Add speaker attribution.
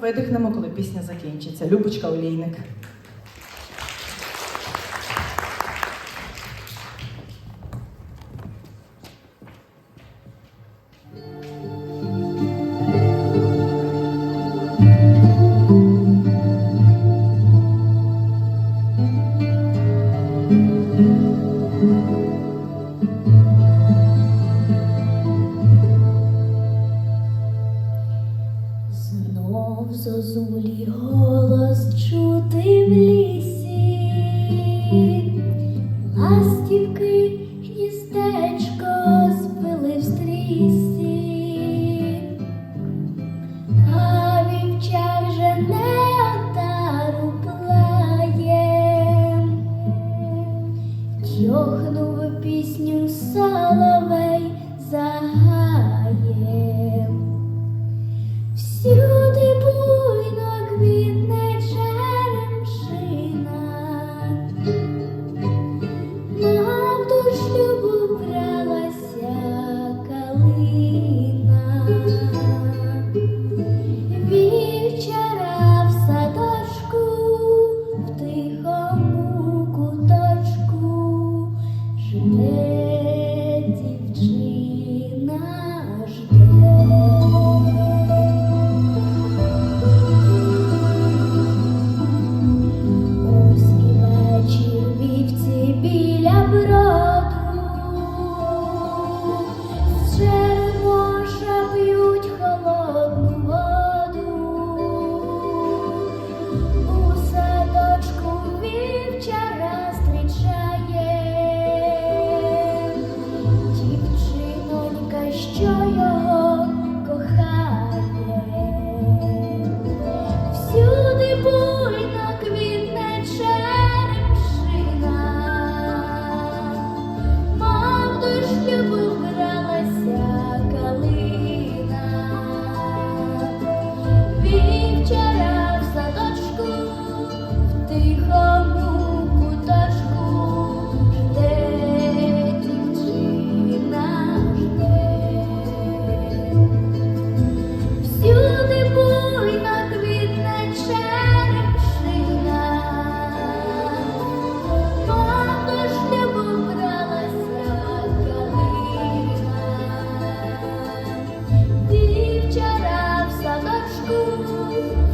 Speaker 1: видихнемо, коли пісня закінчиться. Любочка Олійник.
Speaker 2: Deus.